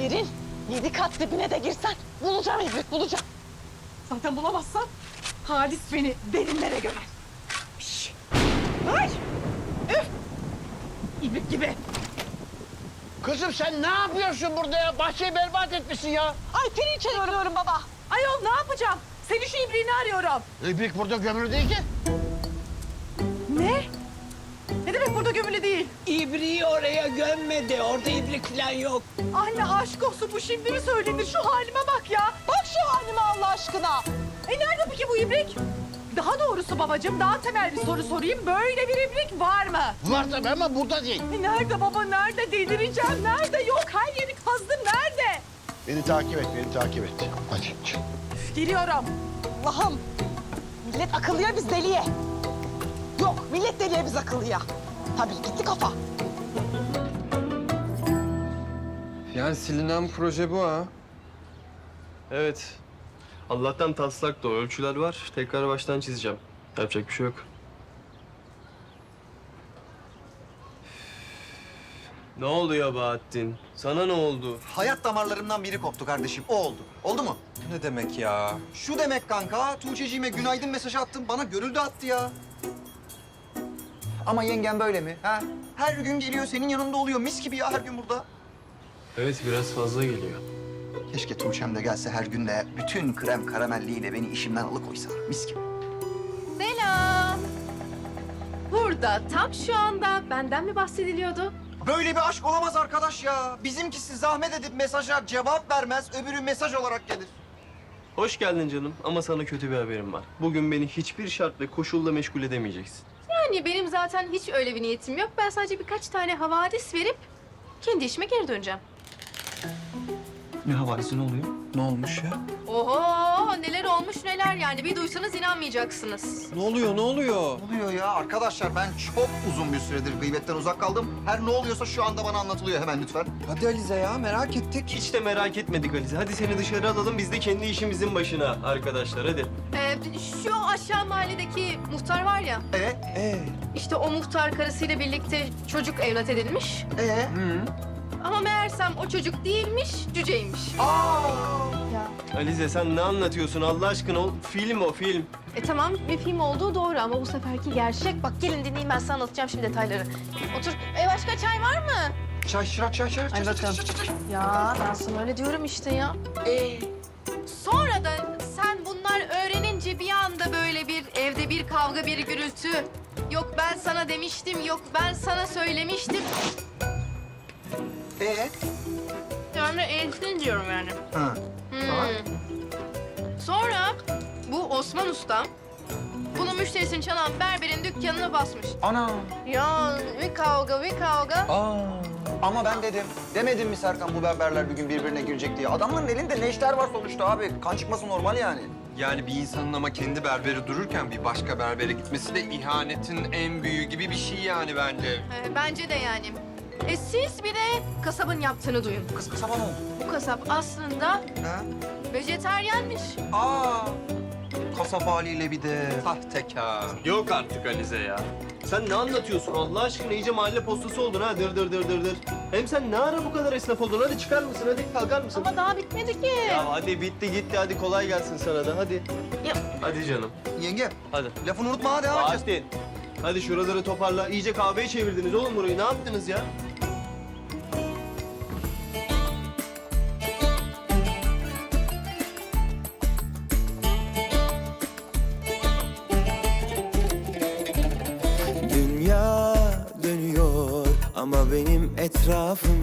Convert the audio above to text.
Yerin yedi kat dibine de girsen bulacağım İbrik bulacağım. Zaten bulamazsam Halis beni derinlere gömer. Şş. Ay! Üf! İbrik gibi. Kızım sen ne yapıyorsun burada ya? Bahçeyi berbat etmişsin ya. Ay pirinç arıyorum baba. Ayol ne yapacağım? Seni şu ibriğini arıyorum. İbrik burada gömülü değil ki. Ne İbriği oraya gömmedi. Orada ibrik falan yok. Anne aşk olsun bu şimdi mi söylenir? Şu halime bak ya. Bak şu halime Allah aşkına. E nerede peki bu ibrik? Daha doğrusu babacığım daha temel bir soru sorayım. Böyle bir ibrik var mı? Var tabii ama burada değil. E nerede baba nerede delireceğim? Nerede yok her yeri kazdım nerede? Beni takip et, beni takip et. Hadi. çık. Üf, Geliyorum. Allah'ım. Millet akıllıya biz deliye. Yok millet deliye biz akıllıya. Tabii gitti kafa. Yani silinen proje bu ha. Evet. Allah'tan taslak da o. Ölçüler var. Tekrar baştan çizeceğim. Yapacak bir şey yok. Ne oluyor Bahattin? Sana ne oldu? Hayat damarlarımdan biri koptu kardeşim. O oldu. Oldu mu? Ne demek ya? Şu demek kanka. Tuğçe'cime günaydın mesajı attım. Bana görüldü attı ya. Ama yengen böyle mi? Ha? Her gün geliyor senin yanında oluyor. Mis gibi ya her gün burada. Evet biraz fazla geliyor. Keşke Tuğçe'm de gelse her gün de bütün krem karamelliğiyle beni işimden alıkoysa. Mis gibi. Selam. Burada tam şu anda benden mi bahsediliyordu? Böyle bir aşk olamaz arkadaş ya. Bizimkisi zahmet edip mesaja cevap vermez. Öbürü mesaj olarak gelir. Hoş geldin canım ama sana kötü bir haberim var. Bugün beni hiçbir şart ve koşulla meşgul edemeyeceksin. Yani benim zaten hiç öyle bir niyetim yok. Ben sadece birkaç tane havadis verip kendi işime geri döneceğim. Ne havalisi ne oluyor? Ne olmuş ya? Oho neler olmuş neler yani bir duysanız inanmayacaksınız. Ne oluyor, ne oluyor? Ne oluyor ya arkadaşlar ben çok uzun bir süredir gıybetten uzak kaldım. Her ne oluyorsa şu anda bana anlatılıyor hemen lütfen. Hadi Alize ya, merak ettik. Hiç de merak etmedik Alize. Hadi seni dışarı alalım biz de kendi işimizin başına arkadaşlar hadi. Ee, ee, şu aşağı mahalledeki muhtar var ya. Ee? Ee? İşte o muhtar karısıyla birlikte çocuk evlat edilmiş. Ee? Hı. Ama meğersem o çocuk değilmiş, cüceymiş. Aa! Ya. Alize sen ne anlatıyorsun Allah aşkına? O film o film. E tamam bir film olduğu doğru ama bu seferki gerçek. Bak gelin dinleyin ben sana anlatacağım şimdi detayları. Otur. E başka çay var mı? Çay şırak çay çay, çay, çay, çay, çay, çay. Ya ben sana öyle diyorum işte ya. Ee? Sonra da kavga bir gürültü. Yok ben sana demiştim, yok ben sana söylemiştim. E Yani eğitim diyorum yani. ha. Hmm. Sonra bu Osman Usta bunun müşterisini çalan berberin dükkanına basmış. Ana. Ya bir kavga bir kavga. aa. Ama ben dedim. Demedim mi Serkan bu berberler bir gün birbirine girecek diye. Adamların elinde ne işler var sonuçta abi. Kan çıkması normal yani. Yani bir insanın ama kendi berberi dururken bir başka berbere gitmesi de ihanetin en büyüğü gibi bir şey yani bence. Ee, bence de yani. E siz bir de kasabın yaptığını duyun. Kız kasaba ne oldu? Bu kasap aslında Ha? vejeteryanmış. Aa. Kasap haliyle bir de. Sahtekar. Yok artık Alize ya. Sen ne anlatıyorsun Allah aşkına iyice mahalle postası oldun ha dır dır dır dır dır. Hem sen ne ara bu kadar esnaf oldun hadi çıkar mısın hadi kalkar mısın? Ama daha bitmedi ki. Ya hadi bitti gitti hadi kolay gelsin sana da hadi. Ya. Hadi canım Yenge hadi. lafını unutma ha devam edeceğiz. Hadi şuraları toparla. İyice kahveye çevirdiniz oğlum burayı. Ne yaptınız ya? Ama benim etrafım